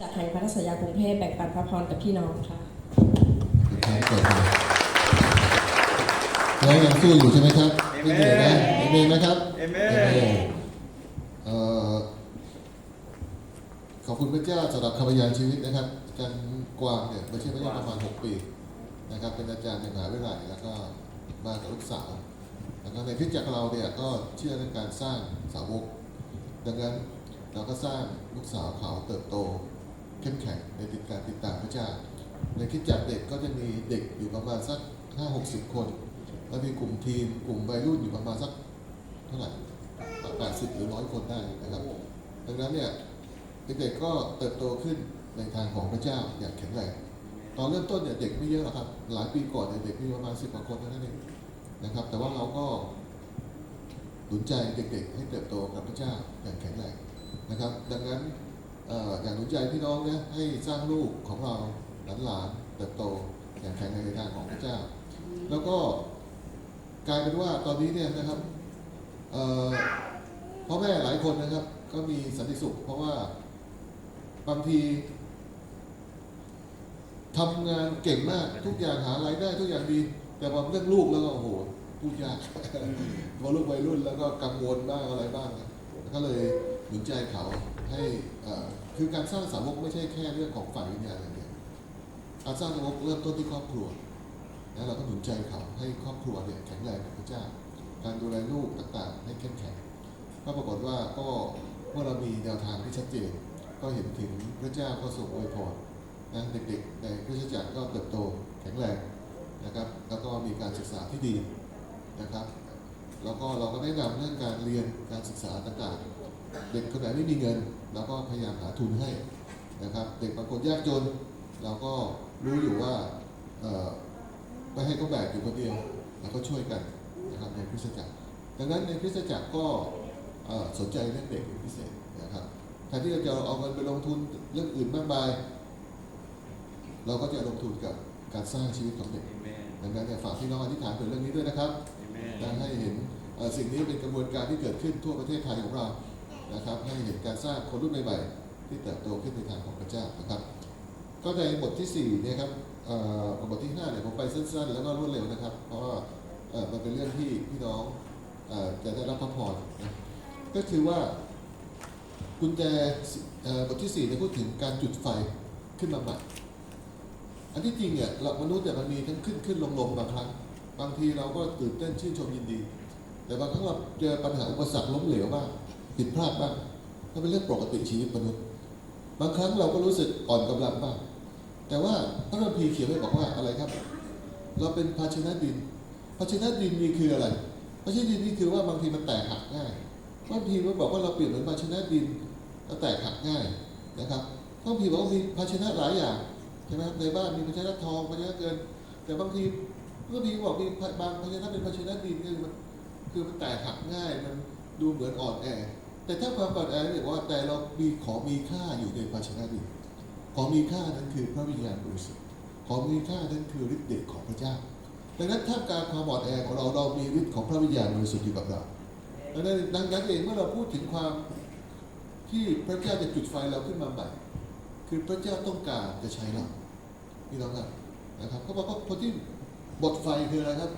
จากแห่งพัทสยากรุงเทพแบ่งปันพระพรกับพี่น้องค่ะใครเกิดมาแล้วยังสู้อยู่ใช่ไหมครับไม่เหนื่อยนะเอเมนนะครับเอเมเอนเมนเอ่อขอบคุณพระเจ้าสำหรับคำพยานชีวิตนะครับกันกวางเนี่ยไม่ใช่พระเจ้าประมาณ 6 ปีนะครับ เป็นอาจารย์ในมหาวิทยาลัยแล้วก็มากับลูกสาว แล้วก็ในคริสตจักรเราเนี่ยก็เชื่อในการสร้างสาวก ดังนั้นเราก็สร้างลูกสาวเขาเติบโต เข้มแข็งในติดการติดตามพระเจ้าในคิดจักเด็กก็จะมีเด็กอยู่ประมาณสักห้าหกสิบคนแล้วมีกลุ่มทีมกลุ่มวัยรุ่นอยู่ประมาณสักเท่าไหร่แปดสิบหรือร้อยคนได้นะครับ ดังนั้นเนี่ยเด็กๆก็เติบโตขึ้นในทางของพระเจ้าอย่างแข็งแรงตอนเริ่มต้นเนี่ยเด็กไม่เยอะหรอกครับ หลายปีก่อนเนี่ยเด็กมีประมาณสิบกว่าคนเท่านั้นเองนะครับ แต่ว่าเราก็หนุนใจเด็กๆ ให้เติบโตกับพระเจ้าอย่างแข็งแรงนะครับ ดังนั้น อ่ออย่างหนุนใจพี่น้องนะให้สร้างลูกของเราหลานๆเติบโตอย่างแข็งแรงในทางของพระเจ้า แล้วก็กลายเป็นว่าตอนนี้เนี่ยนะครับเอ่อพ่อแม่หลายคนนะครับ ก็มีสันติสุข เพราะว่าบางทีทำงานเก่งมากทุกอย่างหารายได้ทุกอย่างดี แต่พอเรื่องลูกแล้วก็โอ้โหพูดยากพอลูกวัยรุ่นแล้วก็กังวลบ้างอะไรบ้างนะก็เลยหนุนใจเขา ให้คือการสร้างสาวกไม่ใช่แค่เรื่องของฝ่ายวิญญาณอย่างเดียวการสร้างสาวกเริ่มต้นที่ครอบครัวแล้วเราก็หนุนใจเขาให้ครอบครัวเนี่ยแข็งแรงกับพระเจ้า การดูแลลูกต่างๆ ให้เข้มแข็งก็ปรากฏว่าก็เมื่อเรามีแนวทางที่ชัดเจน ก็เห็นถึงพระเจ้าก็ทรงอวยพรนะเด็กๆ ในคริสตจักรก็เติบโตแข็งแรงนะครับ แล้วก็มีการศึกษาที่ดีนะครับ แล้วก็เราก็แนะนำเรื่องการเรียนการศึกษาต่างๆ เด็กคนไหนไม่มีเงินเราก็พยายามหาทุนให้นะครับเด็กบางคนยากจนเราก็รู้อยู่ว่าเอ่อไม่ให้เขาแบกอยู่คนเดียวเราก็ช่วยกันนะครับในคริสตจักร ดังนั้นในคริสตจักรก็เอ่อสนใจเรื่องเด็กเป็นพิเศษนะครับแทนที่เราจะเอาเงินไปลงทุนเรื่องอื่นมากมาย เราก็จะลงทุนกับการสร้างชีวิตของเด็กเอเมนดังนั้นเนี่ยฝากพี่น้องอธิษฐานถึงเรื่องนี้ด้วยนะครับเอเมนและให้เห็นเอ่อสิ่งนี้เป็นกระบวนการที่เกิดขึ้นทั่วประเทศไทยของเรา นะครับให้เห็นการสร้างคนรุ่นใหม่ๆที่เติบโตขึ้นในทางของพระเจ้านะครับ ก็ในบทที่4เนี่ยครับเอ่อบทที่5เนี่ยผมไปสั้นๆ แล้วก็รวดเร็วนะครับ เพราะว่ามันเป็นเรื่องที่พี่น้องอจะได้รับพระพรนะก็คือว่ากุญแจบทที่4เนี่ยพูดถึงการจุดไฟขึ้นมาใหม่อันที่จริงเนี่ยเรามนุษย์เนี่ยมันมีทั้งขึ้นขึ้นลงลงบางครั้ง บางทีเราก็ตื่นเต้นชื่นชมยินดี แต่บางครั้งเราเจอปัญหาอุปสรรคล้มเหลวบ้าง ผิดพลาดบ้างก็เป็นเรื่องปกติชีวิตมนุษย์ บางครั้งเราก็รู้สึกอ่อนกำลังบ้าง แต่ว่าพระคัมภีร์เขียนไว้บอกว่าอะไรครับ เราเป็นภาชนะดิน ภาชนะดินนี่คืออะไร ภาชนะดินนี่คือว่าบางทีมันแตกหักง่ายบางทีมันบอกว่าเราเปลี่ยนเหมือนภาชนะดินแล้วแตกหักง่ายนะครับบางทีบอกว่ามีภาชนะหลายอย่างใช่ไหมครับในบ้านมีภาชนะทองภาชนะเงิน แต่บางทีก็มีบอกมีบางภาชนะเป็นภาชนะดินคือมันคือมันแตกหักง่ายมันดูเหมือนอ่อนแอ แต่ถ้าความอ่อนแอเรียกว่าแต่เรามีของมีค่าอยู่ในภาชนะดินของมีค่านั้นคือพระวิญญาณบริสุทธิ์ของมีค่านั้นคือฤทธิ์เดชของพระเจ้าดังนั้นท่ามกลางความอ่อนแอของเราเรามีฤทธิ์ของพระวิญญาณบริสุทธิ์อยู่กับเราดังนั้นดังนั้นเองเมื่อเราพูดถึงความที่พระเจ้าจะจุดไฟเราขึ้นมาใหม่ คือพระเจ้าต้องการจะใช้เราพี่น้องครับนะครับเขาบอกว่าคนที่บทไฟคืออะไรครับ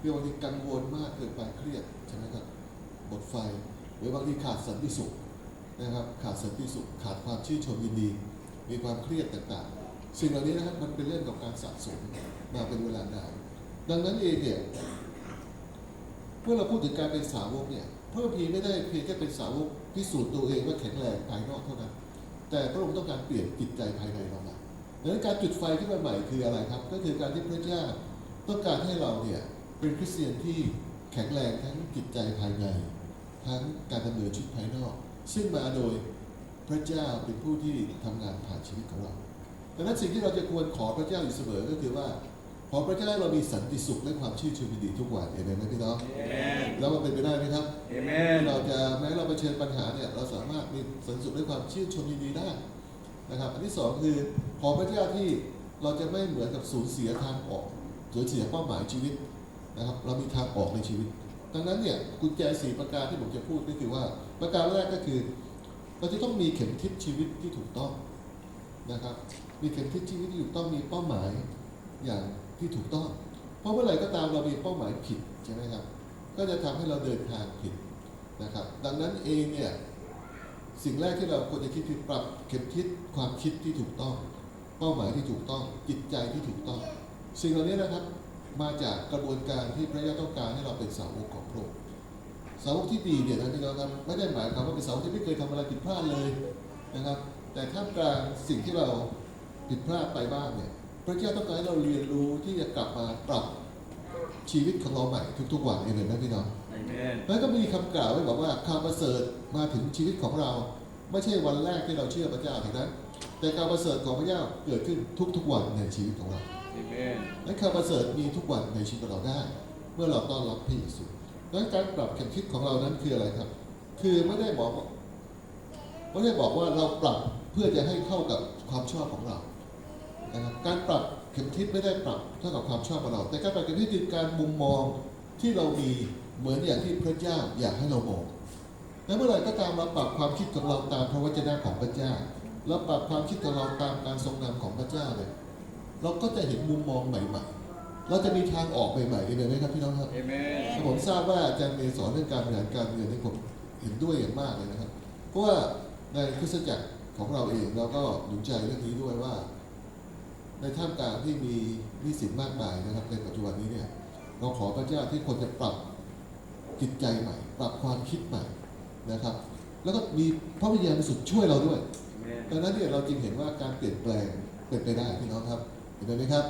คือบางที่กังวลมากเกินไปเครียดใช่ไหมครับบทไฟ รือบางทีขาดสันติสุขนะครับขาดสันติสุข ขาดความชื่นชมยินดี มีความเครียดต่างๆ สิ่งเหล่านี้นะครับมันเป็นเรื่องของการสะสมมาเป็นเวลานานดังนั้นเองเนี่ยเมื่อเราพูดถึงการเป็นสาวกเนี่ยพระคัมภีไม่ได้เพียงแค่เป็นสาวกพิสูจน์ตัวเองว่าแข็งแรงภายนอกเท่านั้น แต่พระองค์ต้องการเปลี่ยนจิตใจภายในเรามาดังนั้นการจุดไฟขึ้นมาใหม่คืออะไรครับ ก็คือการที่พระเจ้าต้องการให้เราเนี่ยเป็นคริสเตียนที่แข็งแรงทั้งจิตใจภายใน ทั้งการดำเนินชีวิตภายนอก ซึ่งมาโดยพระเจ้าเป็นผู้ที่ทำงานผ่านชีวิตของเราดังนั้นสิ่งที่เราจะควรขอพระเจ้าอยู่เสมอก็คือว่า ขอพระเจ้าให้เรามีสันติสุขและความชื่นชมยินดีทุกวันเอเมนไหมพี่น้องเอเมนแล้วมันเป็นไปได้ไหมครับเอเมนที่เราจะแม้เราเผชิญปัญหาเนี่ยเราสามารถมีสันติสุขและความชื่นชมยินดีได้นะครับ อันที่สองคือขอพระเจ้าที่เราจะไม่เหมือนกับสูญเสียทางออกสูญเสียเป้าหมายชีวิตนะครับ เรามีทางออกในชีวิต ดังนั้นเนี่ยกุญแจสี่ประการที่ผมจะพูดก็คือว่า ประการแรกก็คือ เราจะต้องมีเข็มทิศชีวิตที่ถูกต้องนะครับ มีเข็มทิศชีวิตที่ถูกต้องมีเป้าหมายอย่างที่ถูกต้อง เพราะเมื่อไหร่ก็ตามเรามีเป้าหมายผิดใช่ไหมครับ ก็จะทำให้เราเดินทางผิดนะครับ ดังนั้นเองเนี่ยสิ่งแรกที่เราควรจะคิดคือปรับเข็มทิศความคิดที่ถูกต้อง เป้าหมายที่ถูกต้องจิตใจที่ถูกต้อง สิ่งเหล่านี้นะครับ มาจากกระบวนการที่พระเจ้าต้องการให้เราเป็นสาวกของพระองค์สาวกที่ดีเนี่ยนะพี่น้องครับไม่ได้หมายความว่าเป็นสาวกที่ไม่เคยทำอะไรผิดพลาดเลยนะครับ แต่ท่ามกลางสิ่งที่เราผิดพลาดไปบ้างเนี่ยพระเจ้าต้องการให้เราเรียนรู้ที่จะกลับมาปรับชีวิตของเราใหม่ทุกๆวันเองเลยนะพี่น้องอาเมนแล้วก็มีคำกล่าวไว้บอกว่าข่าวประเสริฐมาถึงชีวิตของเรา ไม่ใช่วันแรกที่เราเชื่อพระเจ้าเท่านั้นแต่ข่าวประเสริฐของพระเจ้าเกิดขึ้นทุกๆวันในชีวิตของเรา อาเมนและข่าวประเสริฐมีทุกวันในชีวิตเราได้ เมื่อเราต้อนรับพระเยซูดังนั้นการปรับเข็มทิศของเรานั้นคืออะไรครับ คือไม่ได้บอกว่าไม่ได้บอกว่าเราปรับเพื่อจะให้เข้ากับความชอบของเรานะครับการปรับเข็มทิศไม่ได้ปรับเท่ากับความชอบของเรา แต่การปรับเข็มทิศคือการมุมมองที่เรามีเหมือนอย่างที่พระเจ้าอยากให้เรามองและเมื่อไหร่ก็ตามเราปรับความคิดของเราตามพระวจนะของพระเจ้าเราปรับความคิดของเราตามการทรงนำของพระเจ้าเนี่ย เราก็จะเห็นมุมมองใหม่ๆ เราจะมีทางออกใหม่ๆเห็นไหมครับพี่น้องครับอาเมนผมทราบว่าอาจารย์เมย์สอนเรื่องการบริหารการเงินนี่ผมเห็นด้วยอย่างมากเลยนะครับ เพราะว่าในคริสตจักรของเราเองเราก็หนุนใจเรื่องนี้ด้วยว่า ในท่ามกลางที่มีหนี้สินมากมายนะครับ ในปัจจุบันนี้เนี่ยเราขอพระเจ้าที่คนจะปรับจิตใจใหม่ ปรับความคิดใหม่นะครับ แล้วก็มีพระวิญญาณบริสุทธิ์ช่วยเราด้วยอาเมนดังนั้นเนี่ยเราจึงเห็นว่าการเปลี่ยนแปลงเป็นไปได้พี่น้องครับ เห็นไหมครับ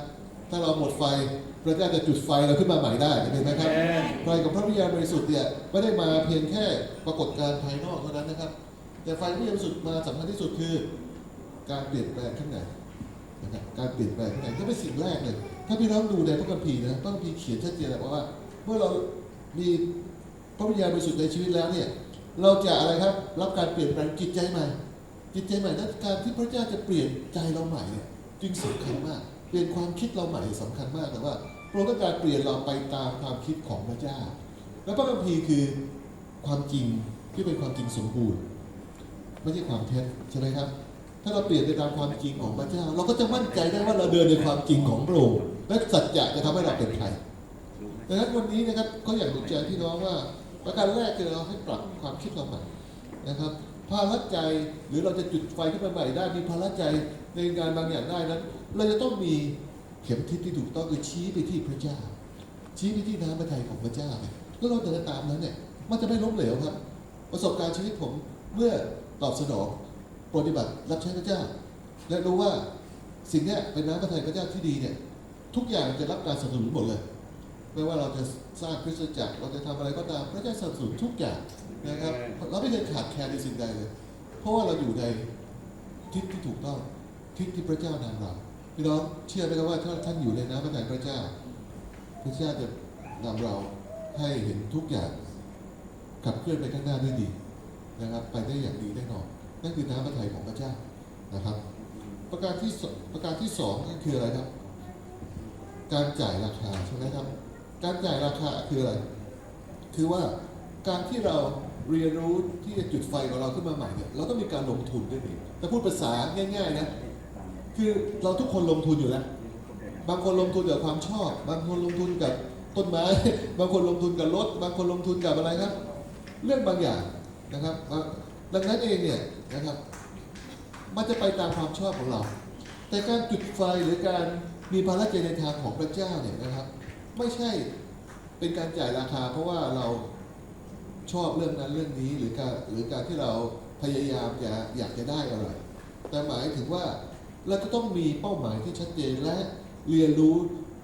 ถ้าเราหมดไฟพระเจ้าจะจุดไฟเราขึ้นมาใหม่ได้เห็นไหมครับไฟของพระวิญญาณบริสุทธิ์เนี่ยไม่ได้มาเพียงแค่ปรากฏการณ์ภายนอกเท่านั้นนะครับ แต่ไฟพระวิญญาณบริสุทธิ์มาสำคัญที่สุดคือ การเปลี่ยนแปลงข้างในนะครับการเปลี่ยนแปลงข้างในก็เป็นสิ่งแรกเลย ถ้าพี่น้องดูในพระคัมภีร์นะพระคัมภีร์เขียนชัดเจนเลยว่า เมื่อเรามีพระวิญญาณบริสุทธิ์ในชีวิตแล้วเนี่ยเราจะอะไรครับรับการเปลี่ยนแปลงจิตใจใหม่จิตใจใหม่นั้นการที่พระเจ้าจะเปลี่ยนใจเราใหม่เนี่ยจึงสำคัญมากเปลี่ยนความคิดเราใหม่สำคัญมากแต่ว่าพระองค์ต้องการเปลี่ยนเราไปตามความคิดของพระเจ้า และพระคัมภีร์คือความจริงที่เป็นความจริงสมบูรณ์ ไม่ใช่ความเท็จใช่ไหมครับ ถ้าเราเปลี่ยนไปตามความจริงของพระเจ้า เราก็จะมั่นใจได้ว่าเราเดินในความจริงของพระองค์และสัจจะจะทำให้เราเป็นใครดังนั้นวันนี้นะครับก็อยากหนุนใจพี่น้องว่าประการแรกคือเราให้ปรับความคิดเราใหม่นะครับภาระใจหรือเราจะจุดไฟขึ้นมาใหม่ได้มีภาระใจในงานบางอย่างได้นั้น เราจะต้องมีเข็มทิศที่ถูกต้องคือชี้ไปที่พระเจ้า ชี้ไปที่น้ำพระทัยของพระเจ้าเนี่ยแล้วเราเดินตามนั้นเนี่ยมันจะไม่ล้มเหลวครับ ประสบการณ์ชีวิตผมเมื่อตอบสนองปฏิบัติรับใช้พระเจ้า และรู้ว่าสิ่งนี้เป็นน้ำพระทัยพระเจ้าที่ดีเนี่ยทุกอย่างจะรับการสนับสนุนหมดเลย ไม่ว่าเราจะสร้างคริสตจักรเราจะทำอะไรก็ตามพระเจ้าสนับสนุนทุกอย่างนะครับเราไม่เคยขาดแคลนในสิ่งใดเลย เพราะว่าเราอยู่ในทิศที่ถูกต้องทิศที่พระเจ้านำเรา พี่น้องเชื่อไหมครับว่าถ้าท่านอยู่ในน้ำพระทัยพระเจ้า พระเจ้าจะนำเราให้เห็นทุกอย่างขับเคลื่อนไปข้างหน้าด้วยดีนะครับ ไปได้อย่างดีแน่นอนนั่นคือน้ำพระทัยของพระเจ้านะครับ ประการที่สประการที่สองก็คืออะไรครับ การจ่ายราคาใช่ไหมครับ การจ่ายราคาคืออะไร คือว่าการที่เราเรียนรู้ที่จะจุดไฟของเราขึ้นมาใหม่เนี่ยเราต้องมีการลงทุนด้วยนี่แต่พูดภาษาง่ายๆนะ คือเราทุกคนลงทุนอยู่แล้ว บางคนลงทุนกับความชอบ บางคนลงทุนกับต้นไม้ บางคนลงทุนกับรถ บางคนลงทุนกับอะไรครับ เรื่องบางอย่างนะครับ ดังนั้นเองเนี่ยนะครับ มันจะไปตามความชอบของเรา แต่การจุดไฟหรือการมีภารกิจในทางของพระเจ้าเนี่ยนะครับ ไม่ใช่เป็นการจ่ายราคา เพราะว่าเราชอบเรื่องนั้นเรื่องนี้หรือการหรือการที่เราพยายามจะอยากจะได้อะไร แต่หมายถึงว่า เราจะต้องมีเป้าหมายที่ชัดเจนและเรียนรู้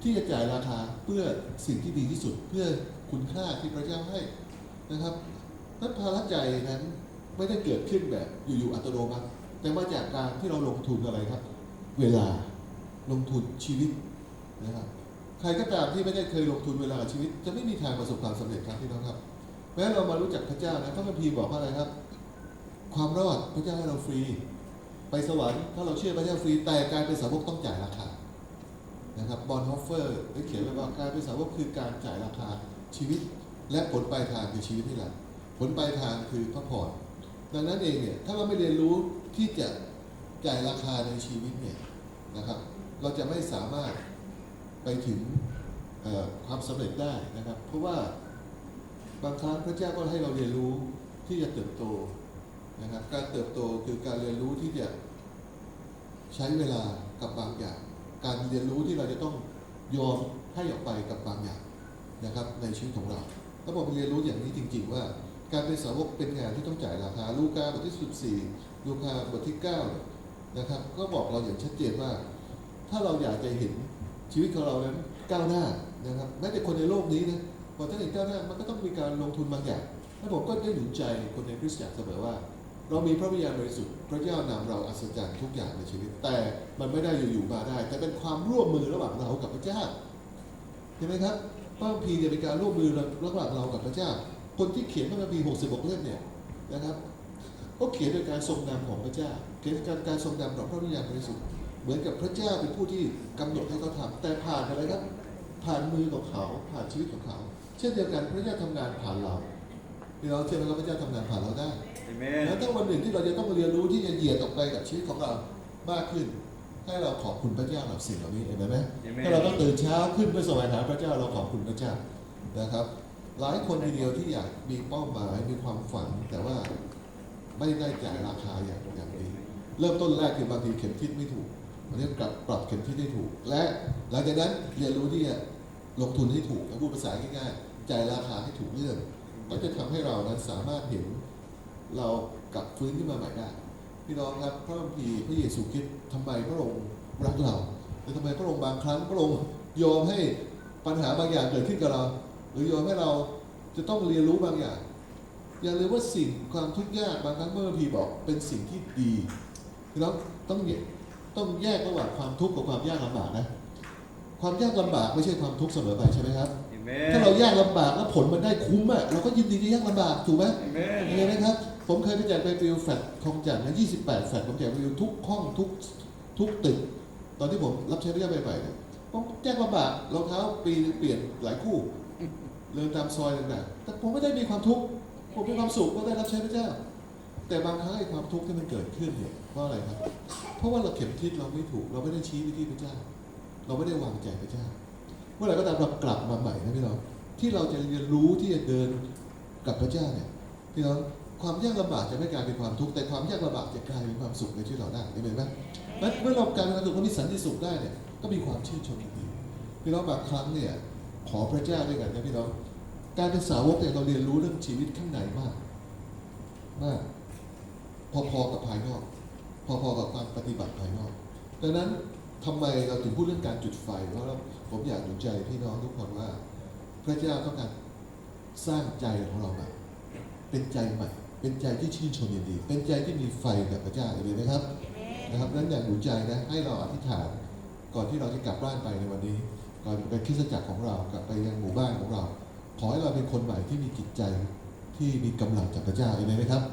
ที่จะจ่ายราคาเพื่อสิ่งที่ดีที่สุดเพื่อคุณค่าที่พระเจ้าให้นะครับนั้นภาระใจนั้นไม่ได้เกิดขึ้นแบบอยู่ๆอัตโนมัติแต่มาจากการที่เราลงทุนอะไรครับ เวลาลงทุนชีวิตนะครับใครก็ตามที่ไม่ได้เคยลงทุนเวลาชีวิต จะไม่มีทางประสบความสำเร็จครับพี่น้องครับ แม้เรามารู้จักพระเจ้านะพระคัมภีร์บอกว่าอะไรครับ ความรอดพระเจ้าให้เราฟรี ไปสวรรค์ถ้าเราเชื่อพระเจ้าฟรีแต่การเป็นสาวกต้องจ่ายราคานะครับบอลฮอฟเฟอร์ได้เขียนไว้ว่าการเป็นสาวกคือการจ่ายราคาชีวิต และผลปลายทางคือชีวิตนี่แหละผลปลายทางคือพระพรดังนั้นเองเนี่ยถ้าเราไม่เรียนรู้ที่จะจ่ายราคาในชีวิตเนี่ยนะครับ เราจะไม่สามารถไปถึงความสำเร็จได้นะครับ เพราะว่าบางครั้งพระเจ้าก็ให้เราเรียนรู้ที่จะเติบโต นะครับ การเติบโตคือการเรียนรู้ที่จะใช้เวลากับบางอย่าง การเรียนรู้ที่เราจะต้องยอมให้ออกไปกับบางอย่างนะครับ ในชีวิตของเราแล้วผมเรียนรู้อย่างนี้จริง ๆ ว่า การเป็นสาวกเป็นงานที่ต้องจ่ายราคาลูกาบทที่ 14 ลูกาบทที่9นะครับ ก็บอกเราอย่างชัดเจนว่า ถ้าเราอยากจะเห็นชีวิตของเรานั้นก้าวหน้านะครับแม้แต่คนในโลกนี้นะพอถ้าเห็นก้าวหน้ามันก็ต้องมีการลงทุนบางอย่างและผมก็ได้หนุนใจคนในคริสตจักรเสมอว่า เรามีพระวิญญาณบริสุทธิ์พระเจ้านำเราอัศจรรย์ทุกอย่างในชีวิต แต่มันไม่ได้อยู่ๆมาได้ แต่เป็นความร่วมมือระหว่างเรากับพระเจ้าใช่ไหมครับพระคัมภีร์เนี่ยเป็นการร่วมมือระหว่างเรากับพระเจ้า คนที่เขียนพระคัมภีร์66 เล่มเนี่ยนะครับก็เขียนโดยการทรงนำของพระเจ้า เขียนการการทรงนำของพระวิญญาณบริสุทธิ์เหมือนกับพระเจ้าเป็นผู้ที่กำหนดให้เขาทำแต่ผ่านอะไรครับผ่านมือของเขาผ่านชีวิตของเขา เช่นเดียวกันพระเจ้าทำงานผ่านเราพี่น้องเชื่อไหมครับพระเจ้าทำงานผ่านเราได้ แล้วถ้าวันหนึ่งที่เราจะต้องเรียนรู้ที่จะเหยียดออกไปกับชีวิตของเรามากขึ้น ให้เราขอบคุณพระเจ้ากับสิ่งเหล่านี้เห็นไหม Amen. ถ้าเราต้องตื่นเช้าขึ้นเพื่อแสวงหาพระเจ้าเราขอบคุณพระเจ้านะครับ หลายคนทีเดียวที่อยากมีเป้าหมายมีความฝันแต่ว่าไม่ได้จ่ายราคาอย่างอย่างดีเริ่มต้นแรกคือบางทีเข็มทิศไม่ถูกวันนี้ปรับปรับเข็มทิศให้ถูก และหลังจากนั้นเรียนรู้ที่จะลงทุนให้ถูกพูดภาษาง่ายๆจ่ายราคาให้ถูกเรื่องก็จะทำให้เรานั้นสามารถเห็น เรากลับฟื้นขึ้นมาใหม่ได้พี่น้องครับพระคัมภีร์พระเยซูคริสต์ทำไมพระองค์รักเราหรือทำไมพระองค์บางครั้งพระองค์ยอมให้ปัญหาบางอย่างเกิดขึ้นกับเรา หรือยอมให้เราจะต้องเรียนรู้บางอย่าง อย่าลืมว่าสิ่งความทุกข์ยากบางครั้งเมื่อพระคัมภีร์บอกเป็นสิ่งที่ดีพี่น้องต้องแยกต้องแยกระหว่างความทุกข์กับความยากลำบากนะ ความยากลำบากไม่ใช่ความทุกข์เสมอไปใช่ไหมครับถ้าเรา Amen. ยากลำบากแล้วผลมันได้คุ้มอะเราก็ยินดีจะยากลำบากถูกไหม Amen. เห็นไหมครับ ผมเคยไปแจกไปฟิลแฟลตคองแจันทร์นะ28 แฟลตผมแจกไปฟิลทุกห้องทุกทุกตึก ตอนที่ผมรับใช้พระเจ้าไปๆเนี่ยผมแจ้งลำบากรองเท้าปีนึงเปลี่ยนหลายคู่เดินตามซอยต่างๆแต่ผมไม่ได้มีความทุกข์ผมมีความสุขเพราะได้รับใช้พระเจ้า แต่บางครั้งไอ้ความทุกข์ที่มันเกิดขึ้นเนี่ยเพราะอะไรครับ เพราะว่าเราเข็มทิศเราไม่ถูก เราไม่ได้ชี้ไปที่พระเจ้า เราไม่ได้วางใจพระเจ้า เมื่อไหร่ก็ตามเรากลับมาใหม่นะพี่น้องที่เราจะเรียนรู้ที่จะเดินกับพระเจ้าเนี่ยพี่น้อง ความยากลำบากจะไม่กลายเป็นความทุกข์แต่ความยากลำบากจะกลายเป็นความสุขในชีวิตเราได้เห็นไหมและเมื่อเรากายเป็นความสุขเรามีสันติสุขได้เนี่ยก็มีความชื่นชมยินดีพี่น้องบางครั้งเนี่ยขอพระเจ้าด้วยกันนะพี่น้องการเป็นสาวกเนี่ยเราเรียนรู้เรื่องชีวิตข้างในมากมากพอๆกับภายนอก พอๆกับการปฏิบัติภายนอก ดังนั้นทำไมเราถึงพูดเรื่องการจุดไฟเพราะผมอยากหนุนใจพี่น้องทุกคนว่า พระเจ้าต้องการสร้างใจของเราใหม่เป็นใจใหม่ เป็นใจที่ชื่นชมยินดี เป็นใจที่มีไฟกับพระเจ้าเห็นไหมครับนะครับนั้นอยากหนุนใจนะให้เราอธิษฐานก่อนที่เราจะกลับบ้านไปในวันนี้ ก่อนไปคริสตจักรของเรากลับไปยังหมู่บ้านของเรา ขอให้เราเป็นคนใหม่ที่มีจิตใจที่มีกำลังจากพระเจ้าเห็นไหมครับ